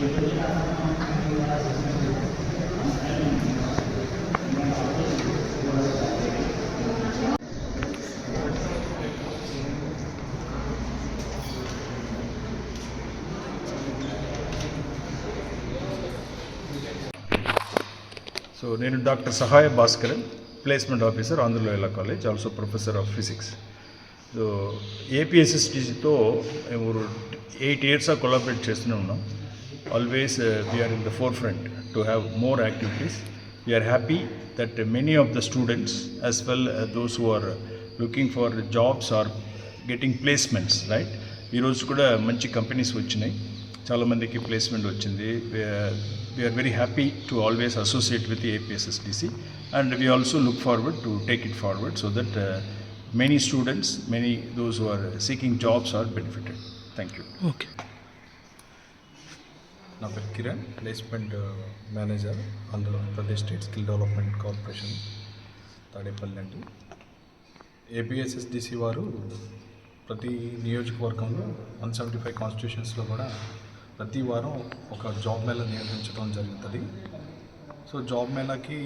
So నేను doctor Sahaya Bhaskaran placement officer ఆంధ్రలోయల college also professor of physics so ఏపీఎస్ఎస్టీతో మేము eight ఇయర్స్గా collaborate చేస్తూనే ఉన్నాం. always we're in the forefront to have more activities we're happy that many of the students as well those who are looking for jobs are getting placements right ఈరోజు కూడా మంచి companies వచ్చినాయి చాలామందికి placement వచ్చింది we're very happy to always associate with APSSDC and we also look forward to take it forward so that many students many those who are seeking jobs are benefited thank you okay నా పేరు Kiran placement manager uh, Andhra Pradesh state skill development corporation Tadepalli అండి. APSSDC వారు ప్రతి నియోజకవర్గంలో one seventy five కాన్స్టిట్యూషన్స్లో కూడా ప్రతి వారం ఒక జాబ్ మేళా నిర్వహించడం జరుగుతుంది. సో జాబ్ మేళాకి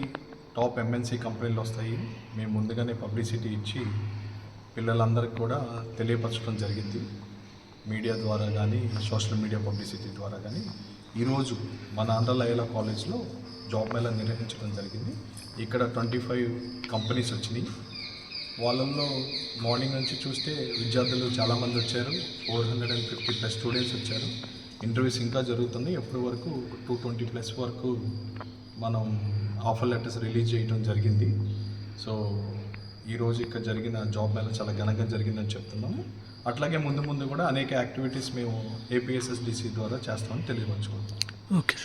టాప్ ఎంఎన్సీ కంపెనీలు వస్తాయి. మేము ముందుగానే పబ్లిసిటీ ఇచ్చి పిల్లలందరికీ కూడా తెలియపరచడం జరిగింది. మీడియా ద్వారా కానీ సోషల్ మీడియా పబ్లిసిటీ ద్వారా కానీ. ఈరోజు మన ఆంధ్ర కాలేజ్లో జాబ్ మేళా నిర్వహించడం జరిగింది. ఇక్కడ ట్వంటీ ఫైవ్ కంపెనీస్ వచ్చినాయి. వాళ్ళల్లో మార్నింగ్ నుంచి చూస్తే విద్యార్థులు చాలామంది వచ్చారు. Four hundred and fifty plus students వచ్చారు. ఇంటర్వ్యూస్ ఇంకా జరుగుతుంది ఎప్పటి వరకు టూ ట్వంటీ ప్లస్ వరకు మనం ఆఫర్ లెటర్స్ రిలీజ్ చేయడం జరిగింది. సో ఈరోజు ఇక్కడ జరిగిన జాబ్ మేళ చాలా ఘనంగా జరిగిందని చెప్తున్నాము. అట్లాగే ముందు ముందు కూడా అనేక యాక్టివిటీస్ మేము ఏపీఎస్ఎస్డిసి ద్వారా చేస్తామని తెలియపరచుకుంటాం ఓకే